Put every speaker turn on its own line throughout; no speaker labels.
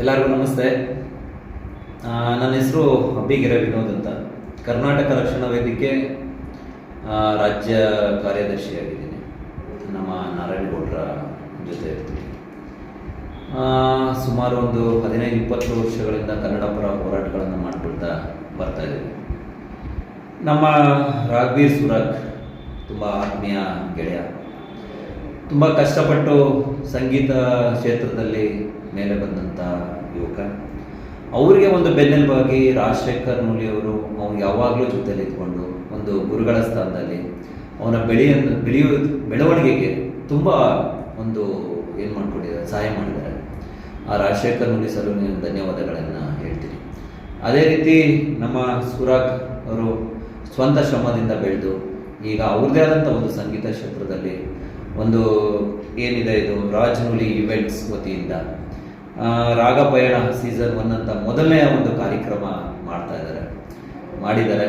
ಎಲ್ಲರಿಗೂ ನಮಸ್ತೆ. ನನ್ನ ಹೆಸರು ಅಬ್ಬಿಗೆರೆ ವಿನೋದ್ ಅಂತ. ಕರ್ನಾಟಕ ರಕ್ಷಣಾ ವೇದಿಕೆ ರಾಜ್ಯ ಕಾರ್ಯದರ್ಶಿಯಾಗಿದ್ದೀನಿ. ನಮ್ಮ ನಾರಾಯಣಗೌಡರ ಜೊತೆ ಇರ್ತೀನಿ ಸುಮಾರು ಒಂದು ಹದಿನೈದು, ಇಪ್ಪತ್ತು ವರ್ಷಗಳಿಂದ ಕನ್ನಡ ಪರ ಹೋರಾಟಗಳನ್ನು ಮಾಡಿಕೊಳ್ತಾ ಬರ್ತಾ ಇದ್ದೀನಿ ನಮ್ಮ ರಾಘವೀರ್ ಸುರಾಗ್ ತುಂಬ ಆತ್ಮೀಯ ಗೆಳೆಯ. ತುಂಬ ಕಷ್ಟಪಟ್ಟು ಸಂಗೀತ ಕ್ಷೇತ್ರದಲ್ಲಿ ಮೇಲೆ ಬಂದಂಥ ಯುವಕ. ಅವರಿಗೆ ಒಂದು ಬೆನ್ನೆಲುಬಾಗಿ ರಾಜಶೇಖರ್ ಮೂಲಿಯವರು ಅವ್ನು ಯಾವಾಗಲೂ ಜೊತೆಯಲ್ಲಿ ಇದ್ಕೊಂಡು ಒಂದು ಗುರುಗಳ ಸ್ಥಾನದಲ್ಲಿ ಅವನ ಬೆಳೆಯನ್ನು ಬೆಳೆಯೋ ಬೆಳವಣಿಗೆಗೆ ತುಂಬ ಒಂದು ಏನು ಮಾಡಿಕೊಂಡಿದ್ದಾರೆ, ಸಹಾಯ ಮಾಡಿದ್ದಾರೆ. ಆ ರಾಜಶೇಖರ್ ಮುಲಿ ಸರ್ ನೀವು ಧನ್ಯವಾದಗಳನ್ನು ಹೇಳ್ತೀನಿ. ಅದೇ ರೀತಿ ನಮ್ಮ ಸುರಾಗ್ ಅವರು ಸ್ವಂತ ಶ್ರಮದಿಂದ ಬೆಳೆದು ಈಗ ಅವ್ರದೇ ಆದಂಥ ಒಂದು ಸಂಗೀತ ಕ್ಷೇತ್ರದಲ್ಲಿ ಒಂದು ಏನಿದೆ ಇದು ರಾಜನೂಲಿ ಇವೆಂಟ್ಸ್ ವತಿಯಿಂದ ರಾಗ ಪಯಣ ಸೀಸನ್ ಒನ್ ಅಂತ ಮೊದಲನೇ ಒಂದು ಕಾರ್ಯಕ್ರಮ ಮಾಡ್ತಾ ಇದ್ದಾರೆ. ಮಾಡಿದ್ದಾರೆ.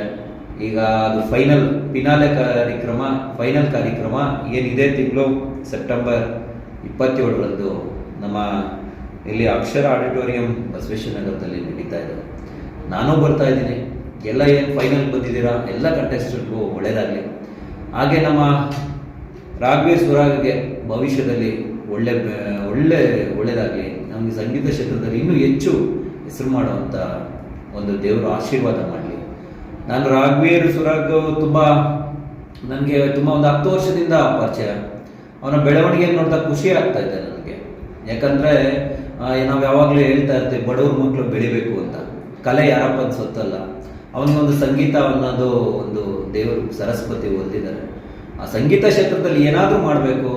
ಈಗ ಅದು ಫೈನಲ್ ಪಿನಾಲೆ ಕಾರ್ಯಕ್ರಮ ಫೈನಲ್ ಕಾರ್ಯಕ್ರಮ ಏನಿದೆ ತಿಂಗಳು ಸೆಪ್ಟೆಂಬರ್ ಇಪ್ಪತ್ತೇಳರಂದು ನಮ್ಮ ಇಲ್ಲಿ ಅಕ್ಷರ ಆಡಿಟೋರಿಯಂ ಬಸವೇಶ್ವರನಗರದಲ್ಲಿ ನಡೀತಾ ಇದೆ. ನಾನು ಬರ್ತಾ ಇದ್ದೀನಿ. ಎಲ್ಲ ಏನು ಫೈನಲ್ ಬಂದಿದ್ದೀರಾ? ಎಲ್ಲ ಕಂಟೆಸ್ಟೆಂಟ್ಗೂ ಒಳ್ಳೆಯದಾಗಲಿ ಹಾಗೆ ನಮ್ಮ ರಾಘವೇಶ್ ಸುರಾಗ್ಗೆ ಭವಿಷ್ಯದಲ್ಲಿ ಒಳ್ಳೆ ಒಳ್ಳೆ, ಒಳ್ಳೇದಾಗಲಿ. ನಮಗೆ ಸಂಗೀತ ಕ್ಷೇತ್ರದಲ್ಲಿ ಇನ್ನೂ ಹೆಚ್ಚು ಹೆಸರು ಮಾಡುವಂಥ ಒಂದು ದೇವರು ಆಶೀರ್ವಾದ ಮಾಡಲಿ. ನಾನು ರಾಘವೀರ್ ಸುರಾಗ್ ತುಂಬ ನನಗೆ ತುಂಬ ಒಂದು ಹತ್ತು ವರ್ಷದಿಂದ ಪರಿಚಯ. ಅವನ ಬೆಳವಣಿಗೆಯನ್ನು ನೋಡ್ತಾ ಖುಷಿ ಆಗ್ತಾ ಇದೆ ನನಗೆ. ಯಾಕಂದರೆ ನಾವು ಯಾವಾಗಲೂ ಹೇಳ್ತಾ ಇರ್ತೀವಿ, ಬಡವ್ರ ಮಕ್ಕಳು ಬೆಳಿಬೇಕು ಅಂತ. ಕಲೆ ಯಾರಪ್ಪ ಸೊತ್ತಲ್ಲ. ಅವನಿಗೊಂದು ಸಂಗೀತ ಅನ್ನೋದು ಒಂದು ದೇವರು ಸರಸ್ವತಿ ಓದಿದ್ದಾರೆ ಆ ಸಂಗೀತ ಕ್ಷೇತ್ರದಲ್ಲಿ ಏನಾದರೂ ಮಾಡಬೇಕು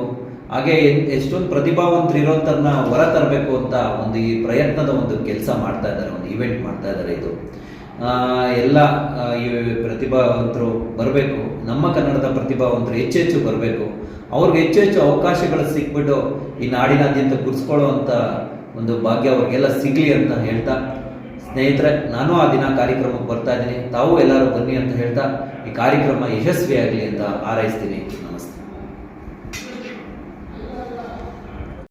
ಹಾಗೆ ಎಷ್ಟೊಂದು ಪ್ರತಿಭಾವಂತರು ಇರೋಂಥವ್ರನ್ನ ಹೊರ ತರಬೇಕು ಅಂತ ಒಂದು ಈ ಪ್ರಯತ್ನದ ಒಂದು ಕೆಲಸ ಮಾಡ್ತಾ ಇದ್ದಾರೆ, ಒಂದು ಇವೆಂಟ್ ಮಾಡ್ತಾ ಇದ್ದಾರೆ ಇದು. ಎಲ್ಲ ಈ ಪ್ರತಿಭಾವಂತರು ಬರಬೇಕು. ನಮ್ಮ ಕನ್ನಡದ ಪ್ರತಿಭಾವಂತರು ಹೆಚ್ಚೆಚ್ಚು ಬರಬೇಕು. ಅವ್ರಿಗೆ ಹೆಚ್ಚು ಅವಕಾಶಗಳು ಸಿಕ್ಬಿಟ್ಟು ಈ ನಾಡಿನಾದ್ಯಂತ ಗುರ್ಸ್ಕೊಳ್ಳುವಂಥ ಒಂದು ಭಾಗ್ಯ ಅವ್ರಿಗೆಲ್ಲ ಸಿಗಲಿ ಅಂತ ಹೇಳ್ತಾ, ಸ್ನೇಹಿತರೆ, ನಾನು ಆ ದಿನ ಕಾರ್ಯಕ್ರಮಕ್ಕೆ ಬರ್ತಾ ಇದ್ದೀನಿ. ತಾವು ಎಲ್ಲರೂ ಬನ್ನಿ ಅಂತ ಹೇಳ್ತಾ, ಈ ಕಾರ್ಯಕ್ರಮ ಯಶಸ್ವಿಯಾಗಲಿ ಅಂತ ಹಾರೈಸ್ತೀನಿ. ನಮಸ್ತೆ.